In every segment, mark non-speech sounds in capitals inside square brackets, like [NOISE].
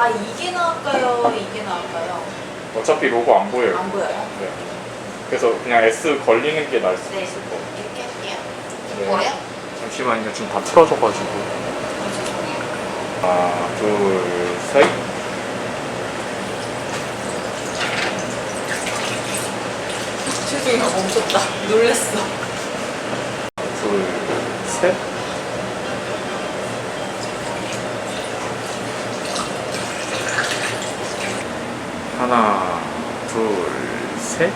아 이게 나을까요? 이게 나을까요? 어차피 로고 안 보여요. 안 보여요? 네. 그래서 그냥 S 걸리는 게 나을 수도 네. 있을 것 같아요. 이렇게 할게요. 네. 뭐예요? 잠시만요. 지금 다 틀어져가지고. 죄송해요. 하나, 둘, 셋. 죄송해요. 멈췄다. 놀랬어. 둘, 셋. 하나, 둘, 셋.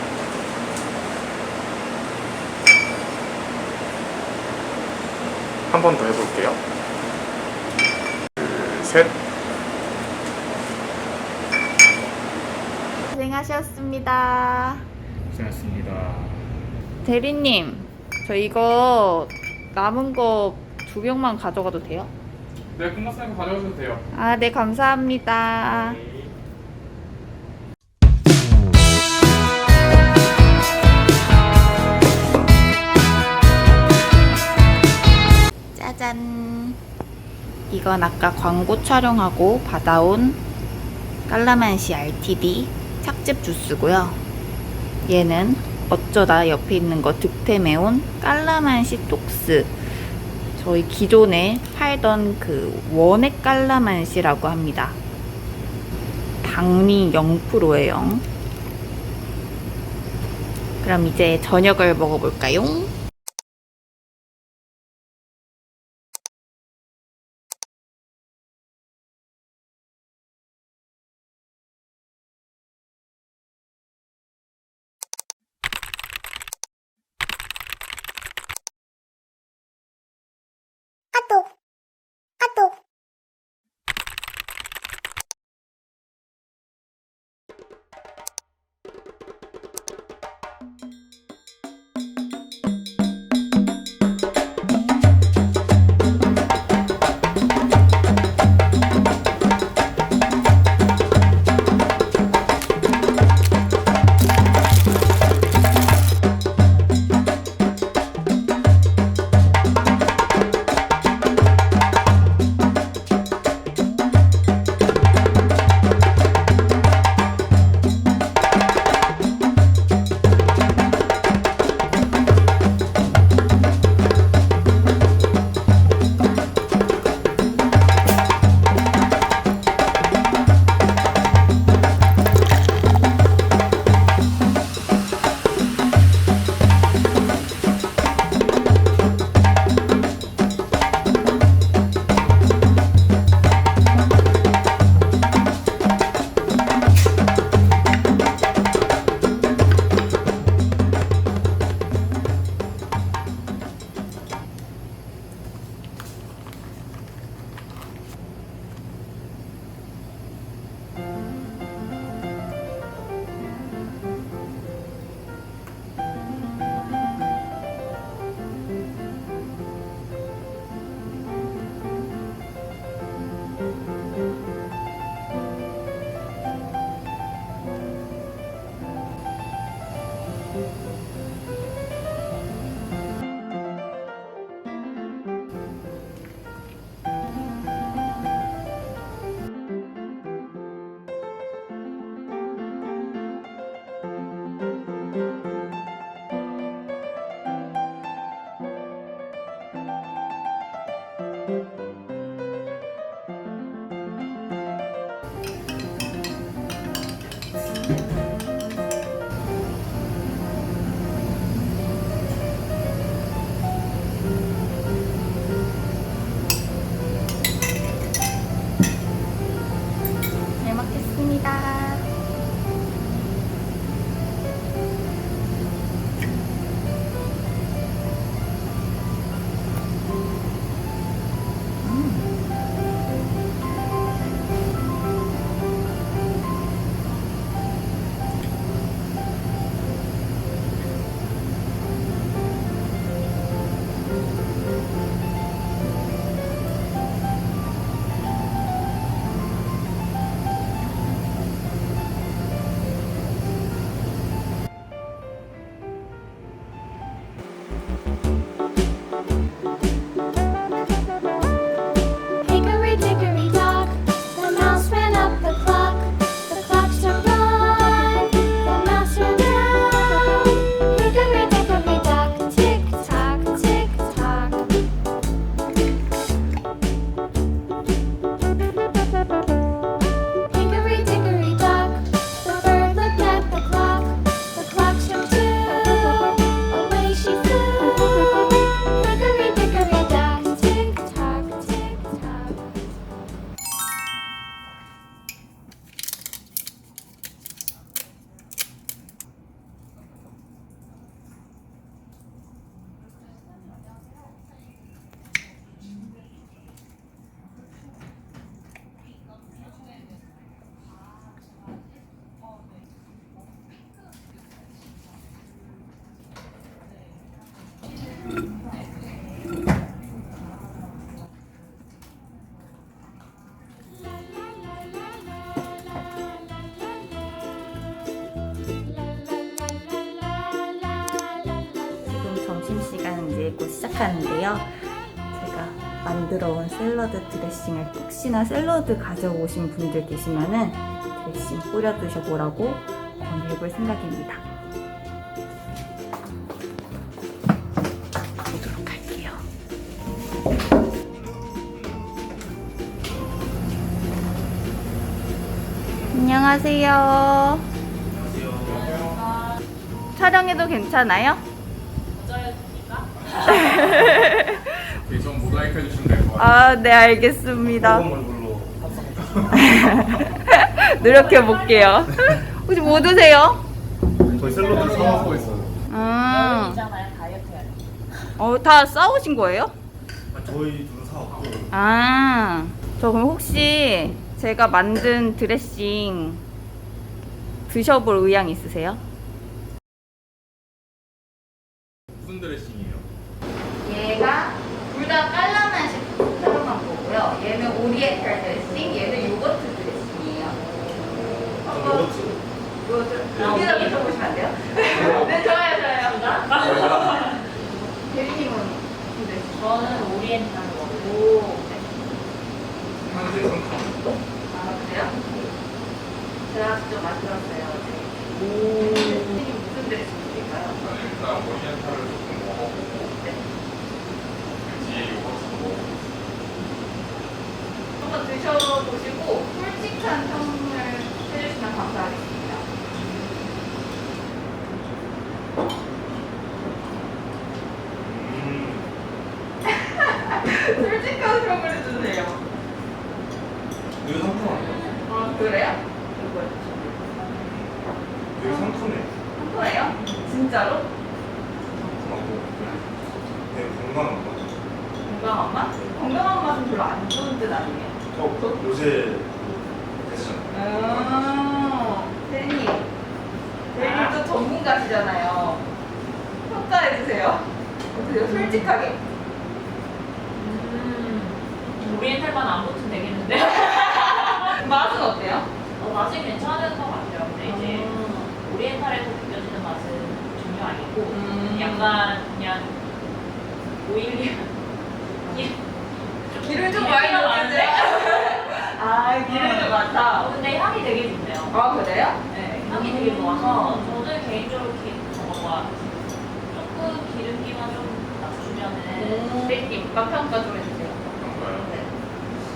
한 번 더 해볼게요. 둘, 셋. 고생하셨습니다. 고생하셨습니다. 대리님, 저 이거 남은 거 두 병만 가져가도 돼요? 네, 끝났으니까 가져가셔도 돼요. 아, 네, 감사합니다. 짜 이건 아까 광고 촬영하고 받아온 깔라만시 RTD 착즙 주스고요. 얘는 어쩌다 옆에 있는 거 득템해온 깔라만시 톡스. 저희 기존에 팔던 그 원액 깔라만시라고 합니다. 당리 0%예요. 그럼 이제 저녁을 먹어볼까요? 시작하는데요. 제가 만들어 온 샐러드 드레싱을 혹시나 샐러드 가져오신 분들 계시면은 드레싱 뿌려 드셔보라고 권유해볼 생각입니다. 보도록 할게요. 안녕하세요. 촬영해도 괜찮아요? 좀 모자이크 해주시면 될 것 같아요. 아, 네, 알겠습니다. [LAUGHS] 노력해 볼게요. 혹시 뭐 드세요? 저희 샐러드 사 먹고 있어요. 음. 이잖아요 다이어트 해야 돼. 어, 다 싸우신 거예요? 저희 둘은 사왔고 아, 저 그럼 혹시 제가 만든 드레싱 드셔볼 의향 있으세요? 무슨 드레싱 얘가 둘다 깔라맛이 사용한 거고요. 얘는 오리엔탈 드레싱, 얘는 요거트 드레싱이에요. 요거트. 요거트 여기다 드셔보시면 안 돼요? 네, 좋아요, 좋아요. 대리님은 무슨 드레싱? 저는 오리엔탈 먹고 오, 한대 상품. 아 그래요? 제가 직접 만들었어요. 네. 오. 이게 무슨 드레싱일까요? 저는 일단 오리엔탈을 조금 먹어보고 네. 뒤에 요거트도 먹어보고 드셔보시고 솔직한 평을 해주시면 감사하겠습니다. 음, [LAUGHS] 솔직한 평을 해주세요. 상품 아니에요? 아 그래요? 되게 상큼해. 한번에요? 진짜로? 상큼하고 되게 건강한 맛. 건강한 맛? 건강한 맛은 별로 안 좋은 뜻 아니에요? 어, 요새 되시잖아요. 아, 대리. 대리 또 전문가시잖아요. 평가해주세요. 어때요? 솔직하게. 음, 오리엔탈만 안 붙으면 되겠는데? [LAUGHS] 맛은 어때요? 어, 맛이 괜찮은 것 같아요. 근데 이제 오리엔탈에서 느껴지는 맛은 전혀 아니고 음. 약간 그냥 오일리 기름 좀 많이 넣었는데? 아, 기름 좀 많다. 어, 근데 향이 되게 좋네요. 아, 그래요? 네, 향이 되게 좋아서 저는 개인적으로 기, 저거 조금 기름기만 좀 낮추면은 대리님, 맛 평가 좀 해주세요. 그런가요? 네.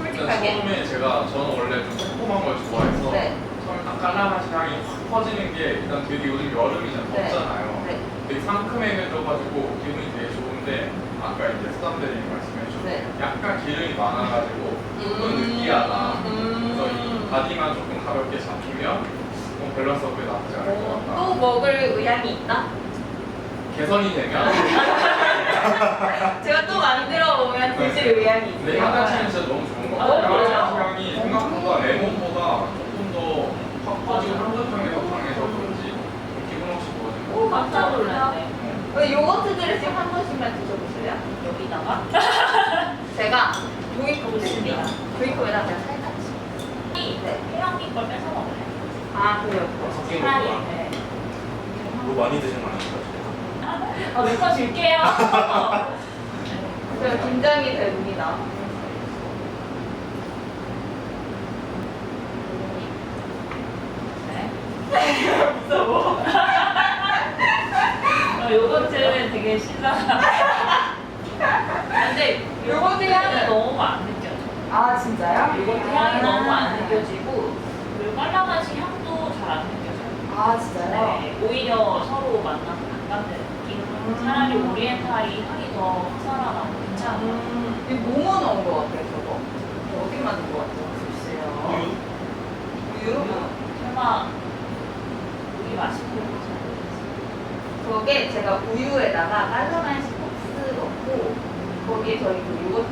일단 솔직하게. 처음에 제가 저는 원래 좀 새콤한 걸 좋아해서 네. 처음에 딱 깔라맛이 향이 확 퍼지는 게 일단 되게 요즘 여름이잖아요. 네. 덥잖아요. 네. 되게 상큼해져가지고 기분이 되게 좋은데 아까 이제 수담대리님 말씀해 주신 네. 약간 기름이 많아가지고 조금 음. 느끼하다. 음. 그래서 이 바디만 조금 가볍게 잡히면 뭐 밸런스가 꽤 나쁘지 않을 것 같다. 또 먹을 의향이 있다? 개선이 되면 제가 또 만들어 보면 드실 의향이 근데 있어요. 향자체는 진짜 너무 좋은 것 어, 같아요. 그래요? 향이 생각보다 레몬보다 조금 더 확 퍼지고 향긋한 게더 강해서 그런지 기분 없이 좋아지는 것 같아요. 깜짝 놀랐네. 어, 요거트 드레싱 한 번씩만 드셔보실래요? 여기다가 [LAUGHS] 제가 종이컵 드립니다. 종이컵에다 그냥 살짝. 이 네. 태양님 걸 뺏어 먹을래? 아, 그래요? 섞인 차라리. 거구나. 네. 뭐 많이 드시는 거 아니에요? 어, 내거 줄게요. [LAUGHS] 제가 긴장이 됩니다. 네. [LAUGHS] 무서워. 어, 요거트는 되게 신선하다. 근데 요거트 향이 너무 안 느껴져. 아, 진짜요? 요거트 향이 너무 안 느껴지고 그리고 깔라맛이 향도 잘 안 느껴져요. 아, 진짜요? 네, 오히려 서로 만나서 가깝는 느낌. 음. 차라리 오리엔탈이 향이 더 살아나고 괜찮아. 음, 이거 뭐뭐 넣은 것 같아요, 저거? 이거 어떻게 만든 것 같아요? 글쎄요. 우유? 우유? 설마 우리 맛있는 거 잘. 저게 제가 우유에다가 깔라만 스포츠 넣고 거기에 저희 그 요거트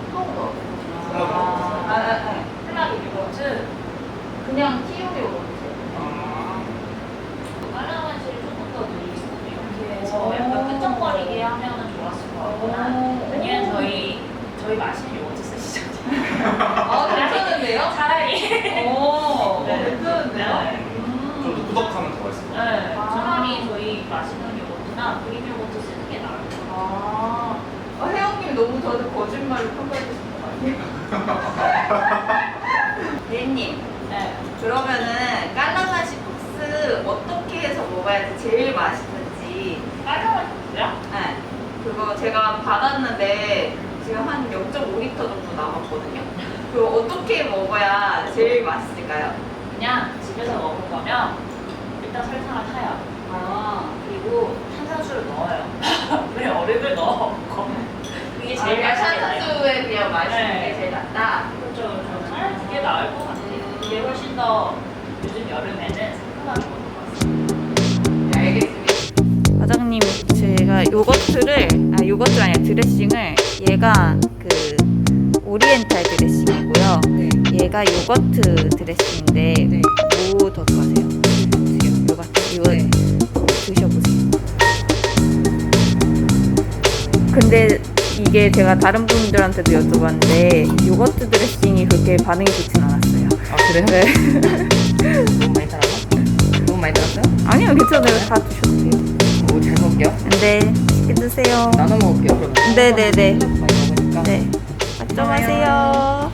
아, 아, 플라기 요거트 그냥 티오 요거트 아, 깔라맛을 조금 더 늘리고 이렇게 해서 오. 약간 끈적거리게 하면은 좋았을 것 같구나. 오. 왜냐면 저희 저희 맛있는 요거트 쓰시잖아요. 아 괜찮은데요? 차라리. 오 네. 괜찮은데요? 네. 음. 좀 꾸덕하면 더 맛있을 것 같아요. 네, 아. 차라리 저희 맛있는 요거트나 그릭 요거트 쓰는 게 나을 것 같아요. 아, 아 저는 거짓말을 평가해주신 거 아니에요? [LAUGHS] 대리님, 네. 그러면은 깔라맛이 국수 어떻게 해서 먹어야지 제일 맛있는지 깔끔한 국수야? 네. 그거 제가 받았는데 지금 한 0.5리터 정도 남았거든요. 그거 어떻게 먹어야 제일 맛있을까요? 그냥 집에서 먹을 거면 일단 설탕을 타요. 아, 요거트를, 아, 요거트가 아니라 드레싱을, 얘가 그, 오리엔탈 드레싱이고요. 얘가 요거트 드레싱인데, 뭐더 좋아하세요? 요거트, 이거 드셔보세요. 근데 이게 제가 다른 분들한테도 여쭤봤는데, 요거트 드레싱이 그렇게 반응이 좋진 않았어요. 아 그래요? 네. [LAUGHS] 너무 많이 달았어? 너무 많이 달았어요? 아니요, 괜찮아요. 다 드셔도 돼요. 오, 잘 먹을게요. 네, 맛있게 드세요. 나눠 먹을게요, 그러면. 네네네. 네. 걱정하세요.